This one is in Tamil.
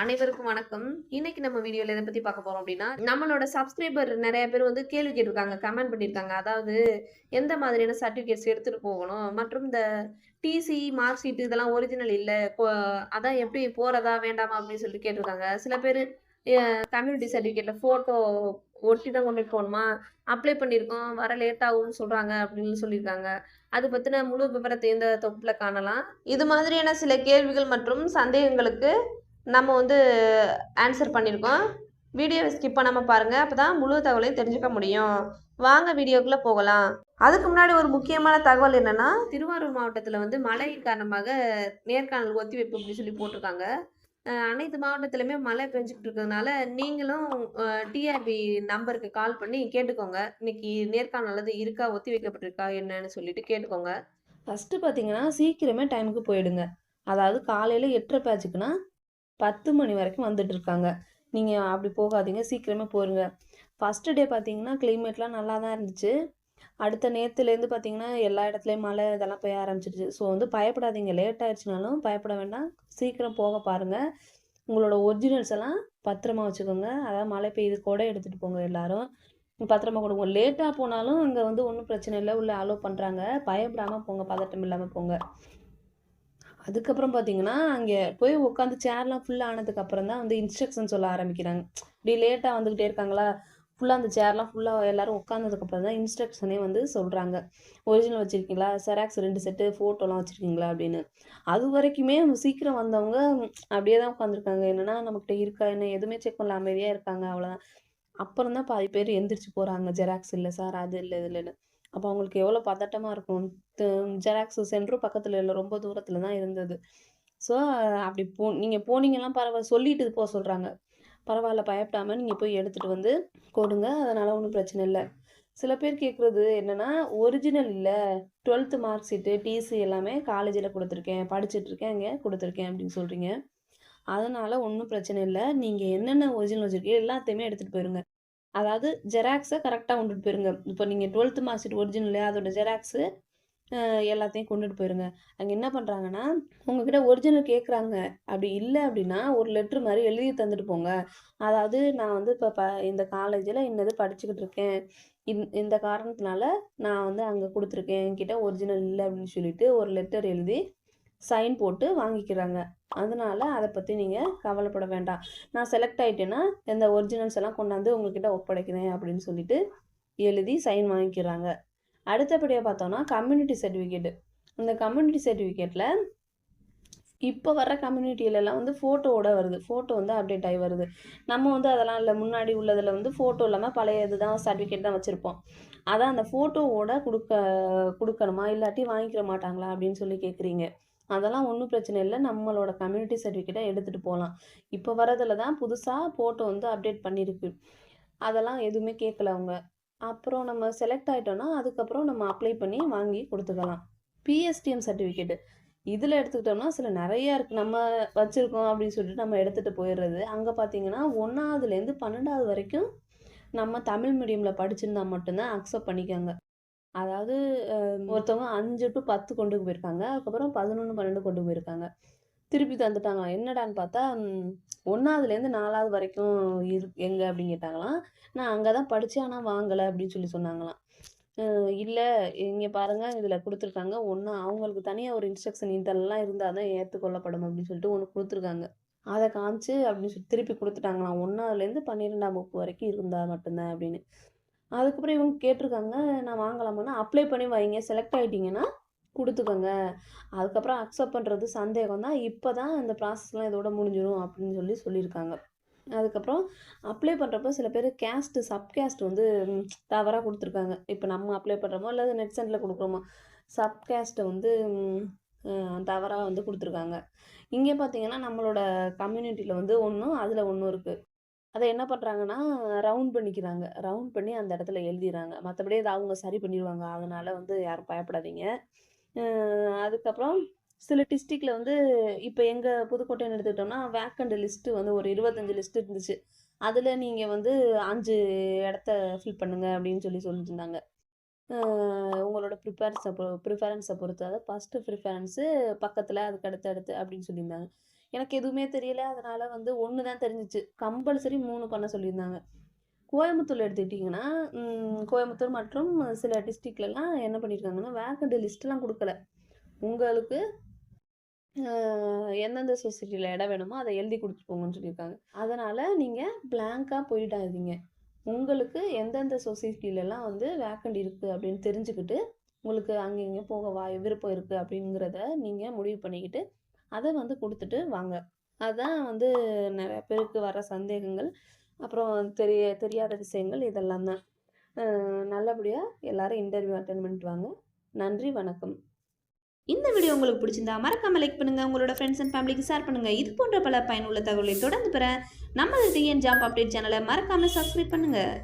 அனைவருக்கும் வணக்கம். இன்னைக்கு நம்ம வீடியோல எதை பத்தி பார்க்க போறோம் அப்படின்னா நம்மளோட சப்ஸ்கிரைபர் நிறைய பேர் வந்து கேள்வி கேட்டிருக்காங்க கமெண்ட் பண்ணியிருக்காங்க அதாவது எந்த மாதிரியான சர்டிபிகேட்ஸ் எடுத்துட்டு போகணும்? மற்றும் இந்த டிசி மார்க் ஷீட் இதெல்லாம் ஒரிஜினல் இல்லை அதான் எப்படி போறதா வேண்டாமா அப்படின்னு சொல்லிட்டு கேட்டிருக்காங்க. சில பேர் கம்யூனிட்டி சர்டிஃபிகேட்ல போட்டோ ஒட்டி தான் கொண்டு போகணுமா அப்ளை பண்ணியிருக்கோம் வர லேட் ஆகும்னு சொல்கிறாங்க அப்படின்னு சொல்லியிருக்காங்க. அது பற்றின முழு விவரத்தை இந்த தொப்பில் காணலாம். இது மாதிரியான சில கேள்விகள் மற்றும் சந்தேகங்களுக்கு நம்ம வந்து ஆன்சர் பண்ணியிருக்கோம் வீடியோவை ஸ்கிப் பண்ணாமல் பாருங்கள் அப்போ தான் முழு தகவலையும் தெரிஞ்சுக்க முடியும். வாங்க வீடியோக்குள்ளே போகலாம். அதுக்கு முன்னாடி ஒரு முக்கியமான தகவல் என்னென்னா திருவாரூர் மாவட்டத்தில் வந்து மழை காரணமாக நேர்காணல் ஒத்திவைப்பு அப்படின்னு சொல்லி போட்டிருக்காங்க. அனைத்து மாவட்டத்திலுமே மழை பெஞ்சிக்கிட்டு இருக்கிறதுனால நீங்களும் டிஆர்பி நம்பருக்கு கால் பண்ணி கேட்டுக்கோங்க. இன்னைக்கு நேர்காணல் அது இருக்கா ஒத்தி வைக்கப்பட்டிருக்கா என்னன்னு சொல்லிட்டு கேட்டுக்கோங்க. ஃபஸ்ட்டு பார்த்தீங்கன்னா சீக்கிரமே டைமுக்கு போயிடுங்க. அதாவது காலையில் எட்டரை பேட்சுக்குன்னா பத்து மணி வரைக்கும் வந்துட்டு இருக்காங்க நீங்கள் அப்படி போகாதீங்க சீக்கிரமே போயிருங்க ஃபஸ்ட்டு டே பார்த்தீங்கன்னா கிளைமேட்லாம் நல்லா தான் இருந்துச்சு. அடுத்த நேற்றுலேருந்து பார்த்தீங்கன்னா எல்லா இடத்துலையும் மழை இதெல்லாம் பெய்ய ஆரம்பிச்சிடுச்சு ஸோ வந்து பயப்படாதீங்க. லேட் ஆயிடுச்சுனாலும் பயப்பட வேண்டாம். சீக்கிரம் போக பாருங்கள் உங்களோட ஒரிஜினல்ஸ் எல்லாம் பத்திரமா வச்சுக்கோங்க. அதாவது மழை பெய்யுது கூட எடுத்துகிட்டு போங்க எல்லாரும். பத்திரமா கொடுங்க. லேட்டாக போனாலும் அங்கே வந்து ஒன்றும் பிரச்சனை இல்லை. உள்ளே அலோவ் பண்ணுறாங்க பயப்படாமல் போங்க. பதட்டம் இல்லாமல் போங்க. அதுக்கப்புறம் பார்த்தீங்கன்னா அங்கே போய் உட்காந்து சேர்லாம் ஃபுல்லாக ஆனதுக்கப்புறம் தான் வந்து இன்ஸ்ட்ரக்ஷன் சொல்ல ஆரம்பிக்கிறாங்க. இப்படி லேட்டாக வந்துக்கிட்டே இருக்காங்களா? ஃபுல்லாக அந்த சேர்லாம் ஃபுல்லாக எல்லாரும் உட்காந்ததுக்கப்புறம் தான் இன்ஸ்ட்ரக்ஷனே வந்து சொல்கிறாங்க ஒரிஜினல் வச்சுருக்கீங்களா? செராக்ஸ் ரெண்டு செட்டு ஃபோட்டோலாம் வச்சுருக்கீங்களா அப்படின்னு. அது வரைக்குமே சீக்கிரம் வந்தவங்க அப்படியே தான் உட்காந்துருக்காங்க என்னென்னா நம்மக்கிட்ட இருக்கா? என்ன எதுவுமே செக் பண்ணல. அமைதியாக இருக்காங்க. அவ்வளோதான் அப்புறம் தான் பாதி பேர் எந்திரிச்சு போகிறாங்க ஜெராக்ஸ் இல்லை சார் அது இல்லை இது இல்லைன்னு. அப்போ அவங்களுக்கு எவ்வளோ பதட்டமாக இருக்கும். ஜெராக்ஸ் சென்டரும் பக்கத்தில் இல்லை ரொம்ப தூரத்தில் தான் இருந்தது. ஸோ அப்படி போ நீங்கள் போனீங்கலாம் பரவாயில்ல சொல்லிட்டு போக சொல்கிறாங்க பரவாயில்ல பயப்படாமல் நீங்கள் போய் எடுத்துகிட்டு வந்து கொடுங்க அதனால் ஒன்றும் பிரச்சனை இல்லை. சில பேர் கேட்குறது என்னென்னா ஒரிஜினல் இல்லை டுவெல்த்து மார்க் ஷீட்டு டிசி எல்லாமே காலேஜில் கொடுத்துருக்கேன் படிச்சுட்ருக்கேன் இங்கே கொடுத்துருக்கேன் அப்படின்னு சொல்கிறீங்க அதனால் ஒன்றும் பிரச்சனை இல்லை. நீங்கள் என்னென்ன ஒரிஜினல் வச்சுருக்கீங்க எல்லாத்தையுமே எடுத்துகிட்டு போயிருங்க. அதாவது ஜெராக்ஸை கரெக்டாக கொண்டுட்டு போயிருங்க. இப்போ நீங்கள் டுவெல்த்து மார்க் ஷீட் ஒரிஜினல் அதோட ஜெராக்ஸு எல்லாத்தையும் கொண்டுட்டு போயிருங்க. அங்கே என்ன பண்ணுறாங்கன்னா உங்ககிட்ட ஒரிஜினல் கேட்குறாங்க அப்படி இல்லை அப்படின்னா ஒரு லெட்ரு மாதிரி எழுதி தந்துட்டு போங்க. அதாவது நான் வந்து இப்போ ப இந்த காலேஜில் இன்னது படிச்சுக்கிட்டு இருக்கேன். இந் இந்த காரணத்தினால நான் வந்து அங்கே கொடுத்துருக்கேன். என்கிட்ட ஒரிஜினல் இல்லை அப்படின்னு சொல்லிட்டு ஒரு லெட்டர் எழுதி சைன் போட்டு வாங்கிக்கிறாங்க. அதனால் அதை பற்றி நீங்கள் கவலைப்பட வேண்டாம். நான் செலக்ட் ஆகிட்டேன்னா இந்த ஒரிஜினல்ஸ் எல்லாம் கொண்டாந்து உங்ககிட்ட ஒப்படைக்கிறேன் அப்படின்னு சொல்லிட்டு எழுதி சைன் வாங்கிக்கிறாங்க. அடுத்தபடியாக பார்த்தோன்னா கம்யூனிட்டி சர்டிஃபிகேட்டு இந்த கம்யூனிட்டி சர்டிஃபிகேட்டில் இப்போ வர கம்யூனிட்டியிலலாம் வந்து ஃபோட்டோவோட வருது. ஃபோட்டோ வந்து அப்டேட் ஆகி வருது. நம்ம வந்து அதெல்லாம் இல்லை. முன்னாடி உள்ளதில் வந்து ஃபோட்டோ இல்லாமல் பழைய இதுதான் சர்டிஃபிகேட் தான் வச்சுருப்போம். அதான் அந்த ஃபோட்டோவோட கொடுக்க கொடுக்கணுமா? இல்லாட்டி வாங்கிக்கிற மாட்டாங்களா? அப்படின்னு சொல்லி கேட்குறீங்க அதெல்லாம் ஒன்றும் பிரச்சனை இல்லை. நம்மளோட கம்யூனிட்டி சர்டிஃபிகேட்டை எடுத்துகிட்டு போகலாம் இப்போ வரதில் தான் புதுசாக ஃபோட்டோ வந்து அப்டேட் பண்ணியிருக்கு அதெல்லாம் எதுவுமே கேட்கல அவங்க. அப்புறம் நம்ம செலக்ட் ஆகிட்டோன்னா அதுக்கப்புறம் நம்ம அப்ளை பண்ணி வாங்கி கொடுத்துக்கலாம். பிஎஸ்டிஎம் சர்டிஃபிகேட்டு இதில் எடுத்துக்கிட்டோம்னா சில நிறையா இருக்குது நம்ம வச்சுருக்கோம் அப்படின்னு சொல்லிட்டு நம்ம எடுத்துகிட்டு போயிடுறது. அங்கே பார்த்தீங்கன்னா ஒன்றாவதுலேருந்து பன்னெண்டாவது வரைக்கும் நம்ம தமிழ் மீடியமில் படிச்சிருந்தா மட்டும்தான் அக்செப்ட் பண்ணிக்காங்க. அதாவது ஒருத்தவங்க அஞ்சு டு பத்து கொண்டு போயிருக்காங்க. அதுக்கப்புறம் பதினொன்று பன்னெண்டு கொண்டு போயிருக்காங்க. திருப்பி தந்துட்டாங்க என்னடான்னு பார்த்தா ஒன்றாவதுலேருந்து நாலாவது வரைக்கும் இரு எங்கே அப்படின்னு கேட்டாங்களாம். நான் அங்கே தான் படித்தேன் ஆனால் வாங்கலை அப்படின்னு சொல்லி சொன்னாங்களாம். இல்லை இங்கே பாருங்கள் இதில் கொடுத்துருக்காங்க. ஒன்று அவங்களுக்கு தனியாக ஒரு இன்ஸ்ட்ரக்ஷன் இதெல்லாம் இருந்தால் தான் ஏற்றுக்கொள்ளப்படும் அப்படின்னு சொல்லிட்டு ஒன்று கொடுத்துருக்காங்க. அதை காமிச்சு அப்படின்னு சொல்லி திருப்பி கொடுத்துட்டாங்களாம். ஒன்றாவதுலேருந்து பன்னிரெண்டாம் வகுப்பு வரைக்கும் இருந்தால் மட்டும்தான் அப்படின்னு. அதுக்கப்புறம் இவங்க கேட்டிருக்காங்க நான் வாங்கலாமான்னா அப்ளை பண்ணி வைங்க. செலக்ட் ஆகிட்டிங்கன்னா கொடுத்துக்கோங்க. அதுக்கப்புறம் அக்செப்ட் பண்ணுறது சந்தேகம் தான் இப்போ தான் இந்த ப்ராசஸ்லாம் இதோட முடிஞ்சிடும் அப்படின்னு சொல்லி சொல்லியிருக்காங்க. அதுக்கப்புறம் அப்ளை பண்ணுறப்ப சில பேர் கேஸ்ட்டு சப் கேஸ்ட் வந்து தவறாக கொடுத்துருக்காங்க. இப்போ நம்ம அப்ளை பண்ணுறோமோ இல்லை நெட் சென்டரில் கொடுக்குறோமோ சப் கேஸ்ட்டை வந்து தவறாக வந்து கொடுத்துருக்காங்க. இங்கே பார்த்தீங்கன்னா நம்மளோட கம்யூனிட்டியில் வந்து ஒன்றும் அதில் ஒன்றும் இருக்குது அதை என்ன பண்ணுறாங்கன்னா ரவுண்ட் பண்ணிக்கிறாங்க. ரவுண்ட் பண்ணி அந்த இடத்துல எழுதிடுறாங்க மற்றபடி அதை அவங்க சரி பண்ணிடுவாங்க அதனால் வந்து யாரும் பயப்படாதீங்க. அதுக்கப்புறம் சில டிஸ்ட்ரிக்டில் வந்து இப்போ எங்கள் புதுக்கோட்டைன்னு எடுத்துக்கிட்டோம்னா வேக்கண்ட் லிஸ்ட்டு வந்து ஒரு இருபத்தஞ்சி லிஸ்ட் இருந்துச்சு. அதில் நீங்கள் வந்து அஞ்சு இடத்த ஃபில் பண்ணுங்கள் அப்படின்னு சொல்லி சொல்லியிருந்தாங்க உங்களோட ப்ரிஃபரன்ஸை பொ ப்ரிஃபரன்ஸை பொறுத்து. அதாவது ஃபஸ்ட்டு ப்ரிஃபரன்ஸு பக்கத்தில் அதுக்கு அடுத்து அடுத்து அப்படின்னு சொல்லியிருந்தாங்க. எனக்கு எதுவுமே தெரியல. அதனால் வந்து ஒன்று தான் தெரிஞ்சிச்சு. கம்பல்சரி மூணு பண்ண சொல்லியிருந்தாங்க. கோயம்புத்தூர் எடுத்துக்கிட்டிங்கன்னா கோயம்புத்தூர் மற்றும் சில டிஸ்ட்ரிக்ட்லலாம் என்ன பண்ணியிருக்காங்கன்னா வேக்கண்ட் லிஸ்ட்லாம் கொடுக்கல. உங்களுக்கு எந்தெந்த சொசைட்டியில் இடம் வேணுமோ அதை எழுதி கொடுத்துட்டு போங்கன்னு சொல்லியிருக்காங்க. அதனால் நீங்கள் பிளாங்காக போயிடாதீங்க. உங்களுக்கு எந்தெந்த சொசைட்டிலலாம் வந்து வேக்கண்ட் இருக்குது அப்படின்னு தெரிஞ்சுக்கிட்டு உங்களுக்கு அங்கே இங்கே போக வாய் விருப்பம் இருக்குது அப்படிங்கிறத நீங்கள் முடிவு பண்ணிக்கிட்டு அதை வந்து கொடுத்துட்டு வாங்க. அதுதான் வந்து நிறைய பேருக்கு வர சந்தேகங்கள் அப்புறம் தெரிய தெரியாத விஷயங்கள் இதெல்லாம் தான். நல்லபடியாக எல்லாரும் இன்டர்வியூ அட்டன் பண்ணிட்டு வாங்க. நன்றி வணக்கம். இந்த வீடியோ உங்களுக்கு பிடிச்சிருந்தா மறக்காமல் லைக் பண்ணுங்க. உங்களோட ஃப்ரெண்ட்ஸ் அண்ட் ஃபேமிலிக்கு ஷேர் பண்ணுங்க. இது போன்ற பல பயனுள்ள தகவலை தொடர்ந்து பெற நம்ம டிஎன் ஜாப் அப்டேட் சேனலை மறக்காமல் சப்ஸ்கிரைப் பண்ணுங்கள்